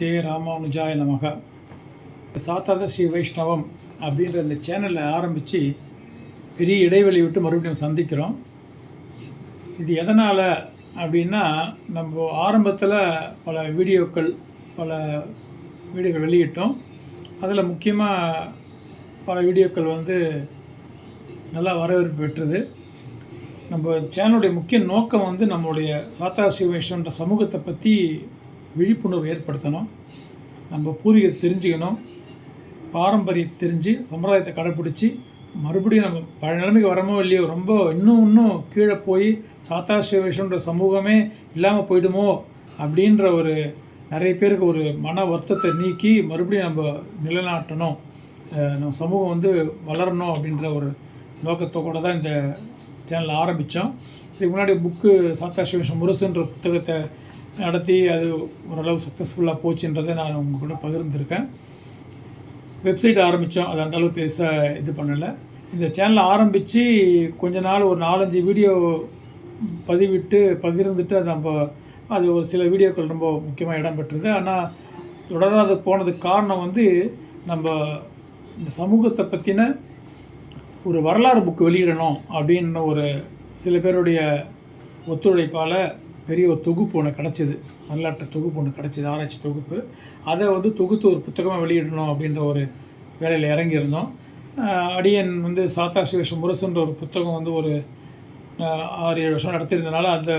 அடியேன் ராமானுஜாய நமக. சாத்தாத ஸ்ரீ வைஷ்ணவம் அப்படின்ற இந்த சேனலை ஆரம்பித்து பெரிய இடைவெளி விட்டு மறுபடியும் சந்திக்கிறோம். இது எதனால் அப்படின்னா நம்ம ஆரம்பத்தில் பல வீடியோக்கள் பல வீடியோக்கள் வெளியிட்டோம். அதில் முக்கியமாக பல வீடியோக்கள் வந்து நல்லா வரவேற்பு பெற்றது. நம்ம சேனலுடைய முக்கிய நோக்கம் வந்து நம்மளுடைய சாத்தா சிவேஷன்ற சமூகத்தை பற்றி விழிப்புணர்வு ஏற்படுத்தணும். நம்ம பூர்வீகத்தை தெரிஞ்சுக்கணும். பாரம்பரியத்தை தெரிஞ்சு சம்பிரதாயத்தை கடைப்பிடிச்சி மறுபடியும் நம்ம பழைய நிலைமைக்கு வரமோ இல்லையோ ரொம்ப இன்னும் இன்னும் கீழே போய் சாத்தாசிவேஷன்ற சமூகமே இல்லாமல் போயிடுமோ? அப்படின்ற ஒரு நிறைய பேருக்கு ஒரு மன வருத்தத்தை நீக்கி மறுபடியும் நம்ம நிலைநாட்டணும். நம்ம சமூகம் வந்து வளரணும் அப்படின்ற ஒரு நோக்கத்தோட தான் இந்த சேனல் ஆரம்பித்தோம் இதுக்கு முன்னாடி புக்கு சாத்தா சிவேஷன் முரசுன்ற புத்தகத்தை நடத்தி அது ஓரளவு சக்ஸஸ்ஃபுல்லாக போச்சுன்றதை நான் உங்கள் கூட பகிர்ந்துருக்கேன். வெப்சைட் ஆரம்பித்தோம். அது அந்தளவுக்கு பெருசாக இது பண்ணலை. இந்த சேனலை ஆரம்பித்து கொஞ்ச நாள் ஒரு நாலஞ்சு வீடியோ பதிவிட்டு பகிர்ந்துட்டு அது நம்ம அது ஒரு சில வீடியோக்கள் ரொம்ப முக்கியமாக இடம் பெற்றது ஆனால் தொடராது போனதுக்கு காரணம் வந்து நம்ம இந்த சமூகத்தை பற்றின ஒரு வரலாறு புக்கு வெளியிடணும் அப்படின்னு ஒரு சில பேருடைய ஒத்துழைப்பால் பெரிய ஒரு தொகுப்பு ஒன்று கிடச்சிது. வரலாற்று தொகுப்பு ஒன்று கிடச்சிது ஆராய்ச்சி தொகுப்பு. அதை வந்து தொகுத்து ஒரு புத்தகமாக வெளியிடணும் அப்படின்ற ஒரு வேலையில் இறங்கியிருந்தோம். அடியன் வந்து சாத்தா சிவேஷம் முரசுன்ற ஒரு புத்தகம் வந்து ஒரு ஆறு ஏழு வருஷம் நடத்தியிருந்தனால அந்த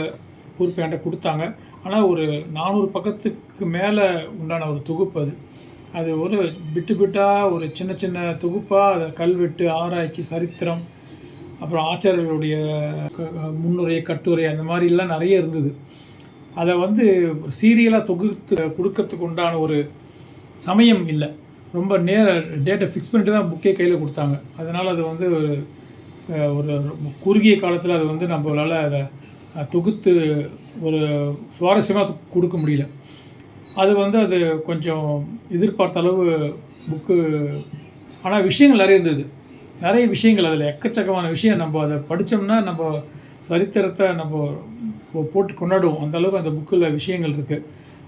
பொறுப்பு என்கிட்ட கொடுத்தாங்க. ஆனால் ஒரு நானூறு பக்கத்துக்கு மேலே உண்டான ஒரு தொகுப்பு அது. அது ஒரு பிட்டு பிட்டாக ஒரு சின்ன சின்ன தொகுப்பாக அதை கல்வெட்டு ஆராய்ச்சி சரித்திரம் அப்புறம் ஆச்சாரியர்களுடைய முன்னுரை கட்டுரை அந்த மாதிரிலாம் நிறைய இருந்தது. அதை வந்து சீரியலாக தொகுத்து கொடுக்கறதுக்கு உண்டான ஒரு சமயம் இல்லை. ரொம்ப நேர டேட்டை ஃபிக்ஸ் பண்ணிட்டு தான் புக்கே கையில் கொடுத்தாங்க. அதனால் அது வந்து ஒரு ஒரு குறுகிய காலத்தில் அது வந்து நம்மளால் அதை தொகுத்து ஒரு சுவாரஸ்யமாக கொடுக்க முடியல. அது வந்து அது கொஞ்சம் எதிர்பார்த்த அளவு புக்கு ஆனால் விஷயங்கள் நிறைய இருந்தது. நிறைய விஷயங்கள் அதில் எக்கச்சக்கமான விஷயம். நம்ம அதை படித்தோம்னா நம்ம சரித்திரத்தை நம்ம போ- போட்டு கொண்டாடுவோம். அந்த அளவுக்கு அந்த புக்கில் விஷயங்கள் இருக்குது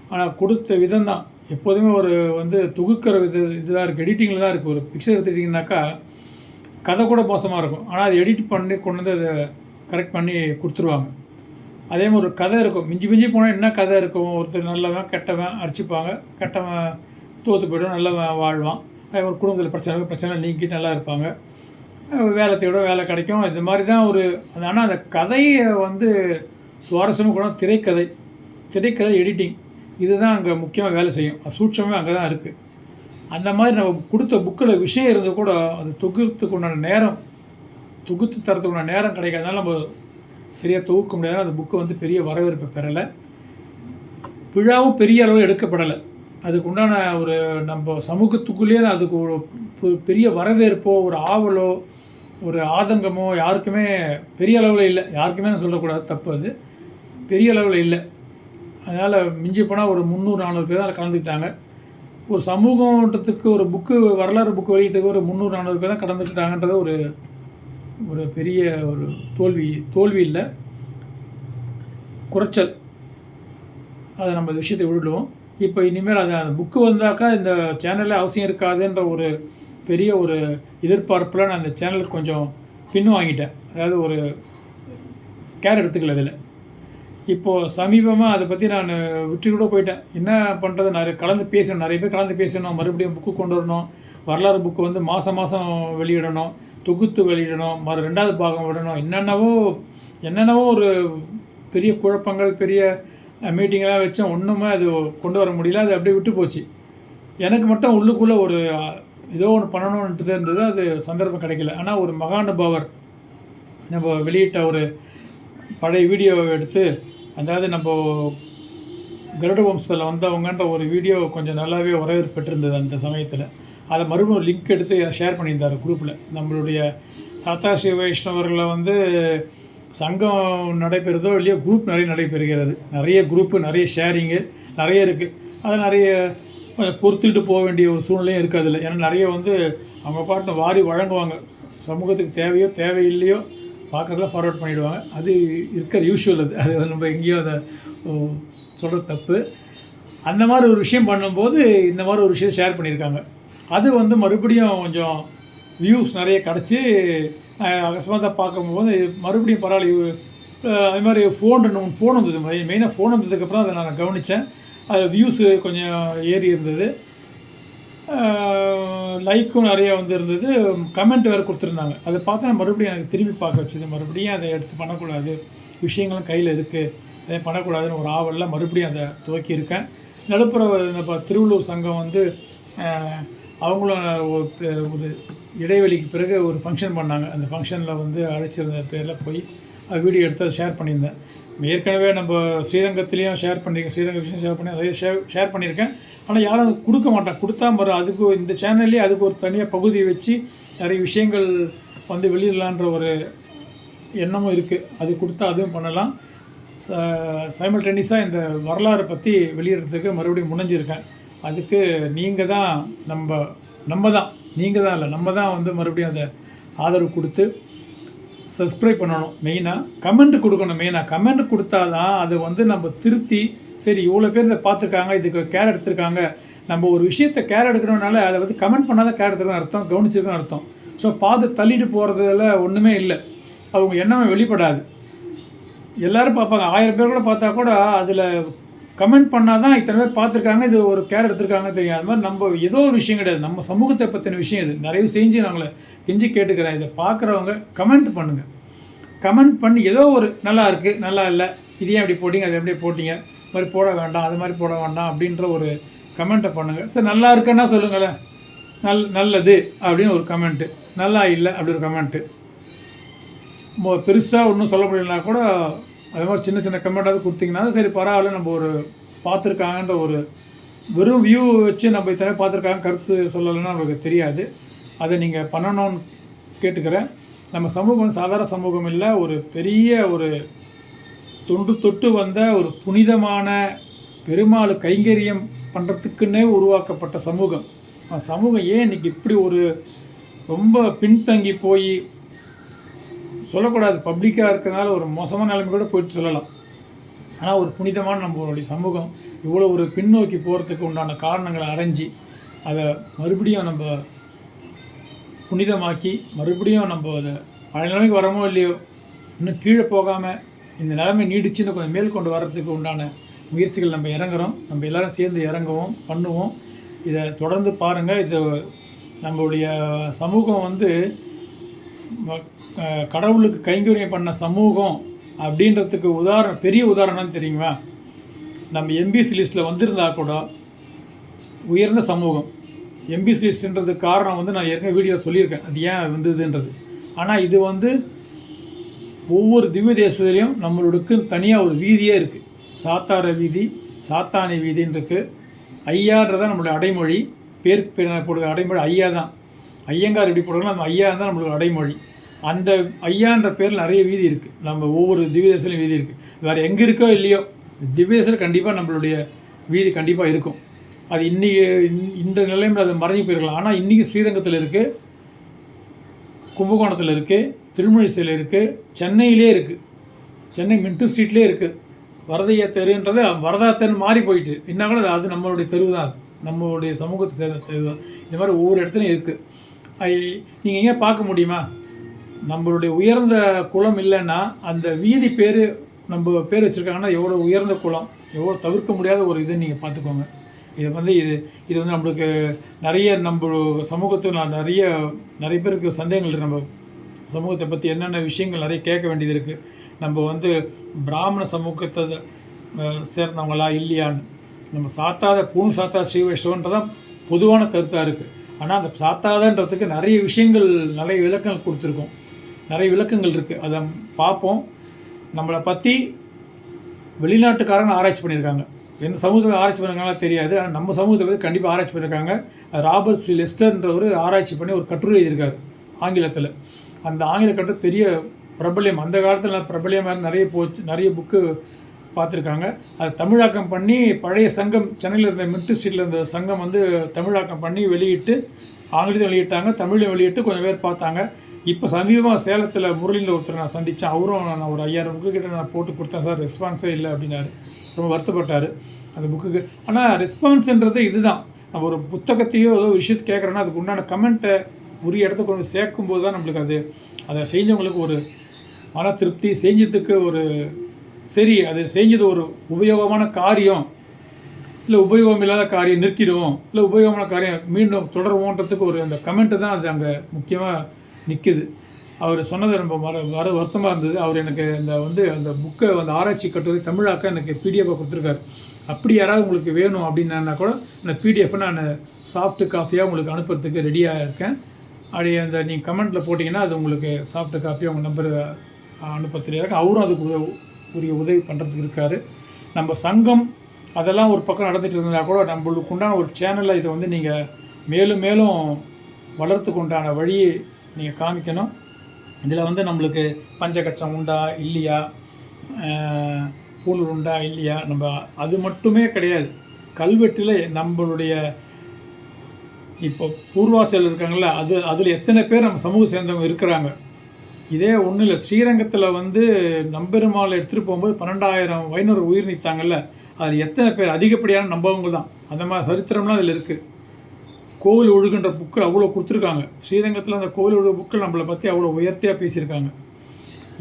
ஆனால் கொடுத்த விதம் தான். எப்போதுமே ஒரு வந்து தொகுக்கிற வித இதுதான் இருக்குது எடிட்டிங்கில் தான் இருக்குது ஒரு பிக்சர் எடுத்துட்டிங்கனாக்கா கதை கூட மோசமாக இருக்கும். ஆனால் அதை எடிட் பண்ணி கொண்டு வந்து அதை கரெக்ட் பண்ணி கொடுத்துருவாங்க. அதே மாதிரி ஒரு கதை இருக்கும். மிஞ்சி மிஞ்சி போனால் என்ன கதை இருக்கும்? ஒருத்தர் நல்லவன் கெட்டவன் அடிச்சுப்பாங்க. கெட்டவன் தோற்று போய்டும். நல்லவன் வாழ்வான். அதே குடும்பத்தில் பிரச்சனை பிரச்சனை நீங்கிட்டு நல்லா இருப்பாங்க. வேலைத்தையோட வேலை தேட வேலை கிடைக்கும். இது மாதிரி தான் ஒரு ஆனால் அந்த கதையை வந்து சுவாரஸ்யமாக கூட திரைக்கதை திரைக்கதை எடிட்டிங் இதுதான் அங்கே முக்கியமாக வேலை செய்யும். அது சூட்சமே அங்கே தான் இருக்குது அந்த மாதிரி நம்ம கொடுத்த புக்கில் விஷயம் இருந்து கூட அது தொகுத்துக்கு உண்டான நேரம் தொகுத்து தரத்துக்கு உண்டான நேரம் கிடைக்காதனால நம்ம சரியாக தொகுக்க முடியாது அந்த புக்கு வந்து பெரிய வரவேற்பை பெறலை. விழாவும் பெரிய அளவில் எடுக்கப்படலை. அதுக்கு உண்டான ஒரு நம்ம சமூகத்துக்குள்ளேயே அதுக்கு ஒரு பெரிய வரவேற்போ ஒரு ஆவலோ ஒரு ஆதங்கமோ யாருக்குமே பெரிய அளவில் இல்லை. யாருக்குமே சொல்லக்கூடாது தப்பு அது. பெரிய அளவில் இல்லை. அதனால் மிஞ்சி போனால் ஒரு முந்நூறு நானூறு பேர் தான் கலந்துக்கிட்டாங்க. ஒரு சமூகன்றதுக்கு ஒரு புக்கு வரலாறு புக்கு வெளியிட்டதுக்கு ஒரு முந்நூறு நானூறு பேர் தான் கலந்துக்கிட்டாங்கன்றது ஒரு ஒரு பெரிய ஒரு தோல்வி தோல்வி இல்லை. குறைச்சல். அதை நம்ம விஷயத்தை விட்டுடுவோம். இப்போ இனிமேல் அது அந்த புக்கு வந்தாக்கா இந்த சேனலில் அவசியம் இருக்காதுன்ற ஒரு பெரிய ஒரு எதிர்பார்ப்பில் நான் அந்த சேனலுக்கு கொஞ்சம் பின் வாங்கிட்டேன். அதாவது ஒரு கேர் எடுத்துக்கல இதில் இப்போது சமீபமாக அதை பற்றி நான் விட்டு கூட போயிட்டேன். என்ன பண்ணுறது நிறைய கலந்து பேசணும். நிறைய பேர் கலந்து பேசணும். மறுபடியும் புக்கு கொண்டு வரணும். வரலாறு புக்கு வந்து மாதம் மாதம் வெளியிடணும். தொகுத்து வெளியிடணும். மறு ரெண்டாவது பாகம் விடணும். என்னென்னவோ என்னென்னவோ ஒரு பெரிய குழப்பங்கள் பெரிய மீட்டிங்கெல்லாம் வச்சோம் ஒன்றுமே அது கொண்டு வர முடியல. அது அப்படியே விட்டு போச்சு. எனக்கு மட்டும் உள்ளுக்குள்ளே ஒரு ஏதோ ஒன்று பண்ணணுன்ட்டு தான் இருந்தது. அது சந்தர்ப்பம் கிடைக்கல. ஆனால் ஒரு மகானுபாவர் நம்ம வெளியிட்ட ஒரு பழைய வீடியோவை எடுத்து அதாவது நம்ம கருட வம்சத்தில் வந்தவங்கன்ற ஒரு வீடியோ கொஞ்சம் நல்லாவே வரவேற்பு பெற்றிருந்தது அந்த சமயத்தில். அதை மறுபடியும் லிங்க் எடுத்து ஷேர் பண்ணியிருந்தார் குரூப்பில் நம்மளுடைய சாத்தா சிவ வைஷ்ணவர்களில் வந்து சங்கம் நடைபெறுதோ இல்லையோ குரூப் நிறைய நடைபெறுகிறது. நிறைய குரூப்பு நிறைய ஷேரிங்கு நிறைய இருக்குது அது நிறைய பொறுத்துக்கிட்டு போக வேண்டிய ஒரு சூழ்நிலையும் இருக்குது அதில் ஏன்னா நிறைய வந்து அவங்க பாட்டு வாரி வழங்குவாங்க. சமூகத்துக்கு தேவையோ தேவையில்லையோ பார்க்குறதுல ஃபார்வர்ட் பண்ணிவிடுவாங்க அது இருக்கிற யூஷுவல் அது. அது நம்ம எங்கேயோ அதை சொல்கிறது தப்பு. அந்த மாதிரி ஒரு விஷயம் பண்ணும்போது இந்த மாதிரி ஒரு விஷயம் ஷேர் பண்ணியிருக்காங்க. அது வந்து மறுபடியும் கொஞ்சம் வியூஸ் நிறைய கிடச்சி அகஸ்மாத்தாக பார்க்கும்போது மறுபடியும் பரவாயில்ல அது மாதிரி ஃபோன் ரெண்டு மூணு ஃபோன் வந்தது மெயினாக ஃபோன் வந்ததுக்கப்புறம் அதை நான் கவனித்தேன் அது வியூஸு கொஞ்சம் ஏறி இருந்தது. லைக்கும் நிறைய வந்துருந்தது கமெண்ட் வேறு கொடுத்துருந்தாங்க. அதை பார்த்து நான் மறுபடியும் எனக்கு திரும்பி பார்க்க வச்சது. மறுபடியும் அதை எடுத்து பண்ணக்கூடாது. விஷயங்களும் கையில் இருக்குது அதை பண்ணக்கூடாதுன்னு ஒரு ஆவலில் மறுபடியும் அதை துவக்கியிருக்கேன். நடுப்புற நம்ம திருவள்ளூர் சங்கம் வந்து அவங்களும் ஒரு ஒரு இடைவெளிக்கு பிறகு ஒரு ஃபங்க்ஷன் பண்ணாங்க. அந்த ஃபங்க்ஷனில் வந்து அழைச்சிருந்த பேரில் போய் அது வீடியோ எடுத்து அதை ஷேர் பண்ணியிருந்தேன். ஏற்கனவே நம்ம ஸ்ரீரங்கத்துலேயும் ஷேர் பண்ணியிருக்கேன் ஸ்ரீரங்க விஷயம் ஷேர் பண்ணி நிறைய ஷேர் ஷேர் பண்ணியிருக்கேன். ஆனால் யாரும் கொடுக்க மாட்டாங்க. கொடுத்தா மறு அதுக்கு இந்த சேனல்லே அதுக்கு ஒரு தனியாக பகுதி வச்சு நிறைய விஷயங்கள் வந்து வெளியிடலான்ற ஒரு எண்ணமும் இருக்குது அது கொடுத்தா அதுவும் பண்ணலாம். சைமல்டேனியஸாக இந்த வரலாறை பற்றி வெளியிடுறதுக்கு மறுபடியும் முடிஞ்சிருக்கேன் அதுக்கு நீங்கள் தான் நம்ம நம்ம தான் நீங்கள் தான் இல்லை நம்ம தான் வந்து மறுபடியும் அதை ஆதரவு கொடுத்து சப்ஸ்கிரைப் பண்ணணும். மெயினாக கமெண்ட் கொடுக்கணும் மெயினாக கமெண்ட் கொடுத்தா தான் அதை வந்து நம்ம திருத்தி சரி இவ்வளோ பேர் இதை பார்த்துருக்காங்க இதுக்கு கேர் எடுத்திருக்காங்க. நம்ம ஒரு விஷயத்தை கேர் எடுக்கணும்னால அதை வந்து கமெண்ட் பண்ணாத கேர் எடுத்துக்கணும் அர்த்தம் கவனிச்சிருக்கணும் அர்த்தம். ஸோ பார்த்து தள்ளிட்டு போகிறதுல ஒன்றுமே இல்லை. அவங்க எண்ணமே வெளிப்படாது. எல்லோரும் பார்ப்பாங்க. ஆயிரம் பேர் கூட பார்த்தா கூட அதில் கமெண்ட் பண்ணால் தான் இத்தனை பேர் பார்த்துருக்காங்க இது ஒரு கேர் எடுத்திருக்காங்க தெரியும். அது மாதிரி நம்ம ஏதோ ஒரு விஷயம் கிடையாது. நம்ம சமூகத்தை பற்றின விஷயம் இது. நிறைய செஞ்சு நாங்களே கெஞ்சி கேட்டுக்கிறேன். இதை பார்க்குறவங்க கமெண்ட் பண்ணுங்கள் கமெண்ட் பண்ணி ஏதோ ஒரு நல்லா இருக்குது நல்லா இல்லை இது ஏன் இப்படி போட்டிங்க அது எப்படி போட்டிங்க இது மாதிரி போட வேண்டாம் அது மாதிரி போட வேண்டாம் அப்படின்ற ஒரு கமெண்ட்டை பண்ணுங்கள் சரி நல்லா இருக்குன்னா சொல்லுங்களேன். நல் நல்லது அப்படின்னு ஒரு கமெண்ட்டு நல்லா இல்லை அப்படி ஒரு கமெண்ட்டு பெருசாக ஒன்றும் சொல்ல முடியலனா கூட அது மாதிரி சின்ன சின்ன கமெண்ட்டாவது கொடுத்தீங்கன்னா சரி பரவாயில்ல நம்ம ஒரு பார்த்துருக்காங்கன்ற ஒரு வெறும் வியூ வச்சு நம்ம இத்தனை பார்த்துருக்காங்க கருத்து சொல்லலைன்னா நமக்கு தெரியாது. அதை நீங்கள் பண்ணணும்னு கேட்டுக்கிறேன். நம்ம சமூகம் சாதாரண சமூகம் இல்லை ஒரு பெரிய ஒரு தொன்று தொட்டு வந்த ஒரு புனிதமான பெருமாள் கைங்கரியம் பண்ணுறதுக்குன்னே உருவாக்கப்பட்ட சமூகம். சமூகம் ஏன் இன்னைக்கு இப்படி ஒரு ரொம்ப பின்தங்கி போய் சொல்லக்கூடாது. பப்ளிக்காக இருக்கிறனால ஒரு மோசமான நிலைமை கூட போயிட்டு சொல்லலாம். ஆனால் ஒரு புனிதமான நம்மளுடைய சமூகம் இவ்வளோ ஒரு பின்னோக்கி போகிறதுக்கு உண்டான காரணங்களை அரைஞ்சி அதை மறுபடியும் நம்ம புனிதமாக்கி மறுபடியும் நம்ம அதை பழைய நிலைமைக்கு வரமோ இல்லையோ இன்னும் கீழே போகாமல் இந்த நிலைமை நீடிச்சு இன்னும் கொஞ்சம் மேல் கொண்டு வர்றதுக்கு உண்டான முயற்சிகள் நம்ம இறங்குறோம். நம்ம எல்லோரும் சேர்ந்து இறங்குவோம் பண்ணுவோம். இதை தொடர்ந்து பாருங்கள் இது நம்மளுடைய சமூகம் வந்து கடவுளுக்கு கைங்கரியம் பண்ண சமூகம் அப்படின்றதுக்கு உதாரணம் பெரிய உதாரணம் தெரியுமா நம்ம எம்பிசி லிஸ்ட்டில் வந்திருந்தா கூட உயர்ந்த சமூகம். எம்பிசி லிஸ்ட்ன்றது காரணம் வந்து நான் ஏற்கனவே வீடியோ சொல்லியிருக்கேன். அது ஏன் வந்ததுன்றது. ஆனால் இது வந்து ஒவ்வொரு திவ்ய தேசத்துலேயும் நம்மளுக்கு தனியாக ஒரு வீதியே இருக்குது சாத்தார வீதி சாத்தானி வீதின்னு இருக்குது ஐயான்றதான் நம்மளுடைய அடைமொழி. பேர் பேர் போடுற அடைமொழி ஐயா தான். ஐயங்கார் எப்படி போடுறாங்களோ அந்த ஐயா தான் நம்மளுடைய அடைமொழி. அந்த ஐயான்ற பேரில் நிறைய வீதி இருக்குது நம்ம ஒவ்வொரு திவ்ய தேசத்துலையும் வீதி இருக்குது வேறு எங்கே இருக்கோ இல்லையோ திவ்ய தேசத்தில் கண்டிப்பாக நம்மளுடைய வீதி கண்டிப்பாக இருக்கும். அது இன்றைக்கி இந்த நிலையில் அது மறைஞ்சு போயிருக்கலாம். ஆனால் இன்றைக்கி ஸ்ரீரங்கத்தில் இருக்குது கும்பகோணத்தில் இருக்குது திருமழிசையில் இருக்குது சென்னையிலே இருக்குது சென்னை மின்ட்டு ஸ்ட்ரீட்லேயே இருக்குது வரதையா தெருன்றது வரதா தெரு மாறி போயிட்டு என்ன கூட அது நம்மளுடைய தெருவு தான் அது. நம்மளுடைய சமூகத்தை சேர்ந்த தெரு தான். இந்த மாதிரி ஒவ்வொரு இடத்துலையும் இருக்குது நீங்கள் எங்கே பார்க்க முடியுமா? நம்மளுடைய உயர்ந்த குளம் இல்லைன்னா அந்த வீதி பேர் நம்ம பேர் வச்சுருக்காங்கன்னா எவ்வளோ உயர்ந்த குளம் எவ்வளோ தவிர்க்க முடியாத ஒரு இது நீங்கள் பார்த்துக்கோங்க. இது வந்து இது இது வந்து நம்மளுக்கு நிறைய நம்ம சமூகத்தில் நான் நிறைய நிறைய பேருக்கு சந்தேகங்கள் இருக்குது நம்ம சமூகத்தை பற்றி என்னென்ன விஷயங்கள் நிறைய கேட்க வேண்டியது இருக்குது நம்ம வந்து பிராமண சமூகத்தை சேர்ந்தவங்களா இல்லையான்னு. நம்ம சாத்தாத பூண் சாத்தா ஸ்ரீ வைஷ்ணவன்றதான் பொதுவான கருத்தாக இருக்குது ஆனால் அந்த சாத்தாதன்றதுக்கு நிறைய விஷயங்கள் நிறைய விளக்கங்கள் கொடுத்துருக்கோம். நிறைய விளக்கங்கள் இருக்குது அதை பார்ப்போம் நம்மளை பற்றி வெளிநாட்டுக்காரங்க ஆராய்ச்சி பண்ணியிருக்காங்க எந்த சமூகத்தில் ஆராய்ச்சி பண்ணுறாங்களா தெரியாது. ஆனால் நம்ம சமூகத்தை பற்றி கண்டிப்பாக ஆராய்ச்சி பண்ணியிருக்காங்க ராபர்ட் சி லெஸ்டர்ன்றவர் ஆராய்ச்சி பண்ணி ஒரு கட்டுரை எழுதியிருக்காரு ஆங்கிலத்தில். அந்த ஆங்கில கட்டுரை பெரிய பிரபல்யம். அந்த காலத்தில் பிரபல்யமாக நிறைய போச்சு நிறைய புக்கு பார்த்துருக்காங்க அது தமிழாக்கம் பண்ணி பழைய சங்கம் சென்னையில் இருந்த மின்ட்டு ஸ்ட்ரீட்டில் இருந்த சங்கம் வந்து தமிழாக்கம் பண்ணி வெளியிட்டு ஆங்கிலத்தையும் வெளியிட்டாங்க தமிழையும் வெளியிட்டு கொஞ்சம் பேர் பார்த்தாங்க. இப்போ சமீபமாக சேலத்தில் முரளியில் ஒருத்தர் நான் சந்தித்தேன் அவரும் நான் ஒரு ஐயாயிரம் புக்கு கிட்ட நான் போட்டு கொடுத்தேன் சார். ரெஸ்பான்ஸே இல்லை அப்படின்னாரு. ரொம்ப வருத்தப்பட்டார். அந்த புக்குக்கு ஆனால் ரெஸ்பான்ஸ்ன்றது இதுதான். நம்ம ஒரு புத்தகத்தையோ ஏதோ விஷயத்தை கேட்குறோன்னா அதுக்கு உண்டான கமெண்ட்டை உரிய இடத்துக்கு கொண்டு சேர்க்கும்போது தான் நம்மளுக்கு அது அதை செஞ்சவங்களுக்கு ஒரு மன திருப்தி செஞ்சதுக்கு ஒரு சரி அது செஞ்சது ஒரு உபயோகமான காரியம் இல்லை உபயோகம் இல்லாத காரியம் நிறுத்திடுவோம் இல்லை உபயோகமான காரியம் மீண்டும் தொடருவோன்றதுக்கு ஒரு அந்த கமெண்ட்டு தான் அது அங்கே முக்கியமாக நிற்குது அவர் சொன்னது ரொம்ப வர வர வருத்தமாக இருந்தது. அவர் எனக்கு இந்த வந்து அந்த புக்கை அந்த ஆராய்ச்சி கட்டுரை தமிழாக்க எனக்கு பிடிஎஃபாக கொடுத்துருக்காரு. அப்படி யாராவது உங்களுக்கு வேணும் அப்படின்னா கூட அந்த பிடிஎஃப்பை நான் சாஃப்ட் காஃபியாக உங்களுக்கு அனுப்புறதுக்கு ரெடியாக இருக்கேன். அப்படி அந்த நீங்கள் கமெண்ட்டில் போட்டிங்கன்னா அது உங்களுக்கு சாஃப்ட் காஃபியாக உங்கள் நம்பர் அனுப்ப தெரியாது அவரும் அதுக்கு உரிய உதவி பண்ணுறதுக்கு இருக்கார். நம்ம சங்கம் அதெல்லாம் ஒரு பக்கம் நடந்துகிட்டு இருந்தால் கூட நம்மளுக்கு உண்டான ஒரு சேனலில் இதை வந்து நீங்கள் மேலும் மேலும் வளர்த்துக்கு உண்டான வழியை நீங்கள் காமிக்கணும். இதில் வந்து நம்மளுக்கு பஞ்சகச்சம் உண்டா இல்லையா? அஹ், உண்டா இல்லையா? நம்ம அது மட்டுமே கிடையாது. கல்வெட்டில் நம்மளுடைய இப்போ பூர்வாச்சல் இருக்காங்கள்ல அது அதில் எத்தனை பேர் நம்ம சமூக சேர்ந்தவங்க இருக்கிறாங்க. இதே ஒன்றும் இல்லை ஸ்ரீரங்கத்தில் வந்து நம்பெருமாளை எடுத்துகிட்டு போகும்போது பன்னெண்டாயிரம் வைணவர் உயிர் நீத்தாங்கல்ல அதில் எத்தனை பேர்? அதிகப்படியான நம்பவங்க தான் அந்த மாதிரி சரித்திரம்லாம் அதில் இருக்குது கோவில் ஒழுகுன்ற புக்கில் அவ்வளோ கொடுத்துருக்காங்க. ஸ்ரீரங்கத்தில் அந்த கோவில் ஒழுகு புக்கில் நம்மளை பற்றி அவ்வளோ உயர்த்தியாக பேசியிருக்காங்க.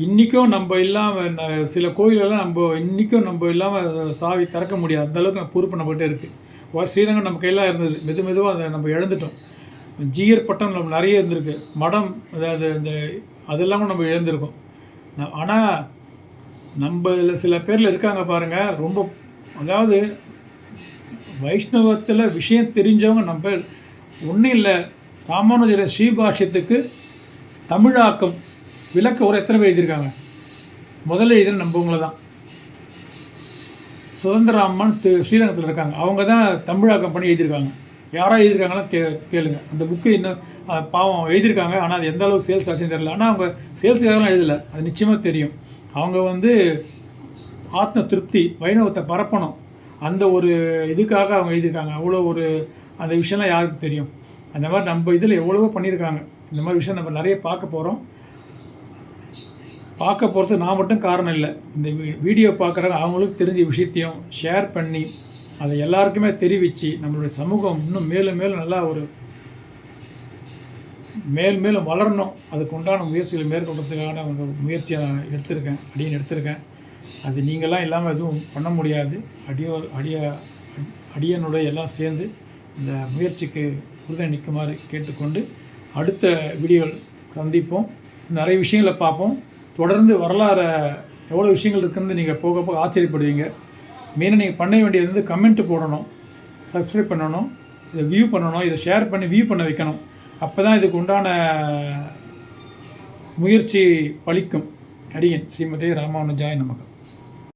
இன்றைக்கும் நம்ம இல்லாமல் சில கோயிலெல்லாம் நம்ம இன்றைக்கும் நம்ம இல்லாமல் சாவி திறக்க முடியாது. அந்தளவுக்கு பொறுப்பு நம்மகிட்ட இருக்குது ஸ்ரீரங்கம் நம்ம கையில் இருந்தது. மெது மெதுவாக அதை நம்ம இழந்துட்டோம். ஜீயர் பட்டம் நம்ம நிறைய இருந்திருக்கு. மடம் அதாவது இந்த அதெல்லாம் நம்ம இழந்திருக்கோம். ஆனால் நம்ம இதில் சில பேரில் இருக்காங்க பாருங்கள் ரொம்ப அதாவது வைஷ்ணவத்தில் விஷயம் தெரிஞ்சவங்க நம்ம ஒன்றும் இல்லை ராமானுஜர ஸ்ரீபாஷ்யத்துக்கு தமிழாக்கம் விளக்க ஒரு எத்தனை பேர் எழுதியிருக்காங்க? முதல்ல எழுதின நம்பவங்கள தான். சுதந்திராமன் திரு ஸ்ரீரங்கத்தில் இருக்காங்க. அவங்க தான் தமிழாக்கம் பண்ணி எழுதியிருக்காங்க. யாரோ எழுதியிருக்காங்கன்னா கே கேளுங்க. அந்த புக்கு இன்னும் பாவம் எழுதியிருக்காங்க. ஆனால் அது எந்த அளவுக்கு சேல்ஸ் ஆச்சுன்னு தெரியல. ஆனால் அவங்க சேல்ஸுக்காகலாம் எழுதலை. அது நிச்சயமாக தெரியும். அவங்க வந்து ஆத்ம திருப்தி வைணவத்தை பரப்பணும். அந்த ஒரு இதுக்காக அவங்க எழுதியிருக்காங்க. அவ்வளோ ஒரு அந்த விஷயம்லாம் யாருக்கு தெரியும். அந்த மாதிரி நம்ம இதில் எவ்வளவோ பண்ணியிருக்காங்க. இந்த மாதிரி விஷயம் நம்ம நிறைய பார்க்க போகிறோம் பார்க்க போகிறது நான் மட்டும் காரணம் இல்லை. இந்த வீ- வீடியோ பார்க்குறவங்க அவங்களுக்கு தெரிஞ்ச விஷயத்தையும் ஷேர் பண்ணி அதை எல்லாருக்குமே தெரிவித்து நம்மளுடைய சமூகம் இன்னும் மேலும் மேலும் நல்லா ஒரு மேல் மேலும் வளரணும். அதுக்கு உண்டான முயற்சிகளை மேற்கொள்றதுக்கான ஒரு முயற்சியை நான் எடுத்திருக்கேன். அடியன் எடுத்திருக்கேன். அது நீங்களாம் இல்லாமல் எதுவும் பண்ண முடியாது. அடியோ அடிய அடியனுடைய எல்லாம் சேர்ந்து இந்த முயற்சிக்கு உறுதுணை நிற்குமாறு கேட்டுக்கொண்டு அடுத்த வீடியோ சந்திப்போம். நிறைய விஷயங்களை பார்ப்போம். தொடர்ந்து வரலாறு எவ்வளோ விஷயங்கள் இருக்குன்னு நீங்கள் போக போக ஆச்சரியப்படுவீங்க. மெயினாக நீங்கள் பண்ண வேண்டியது வந்து கமெண்ட் போடணும். சப்ஸ்கிரைப் பண்ணணும். இதை வியூ பண்ணணும். இதை ஷேர் பண்ணி வியூ பண்ண வைக்கணும். அப்போ தான் இதுக்கு உண்டான முயற்சி பலிக்கும். அடியன் ஸ்ரீமதி ராமானுஜாய் நமக்கு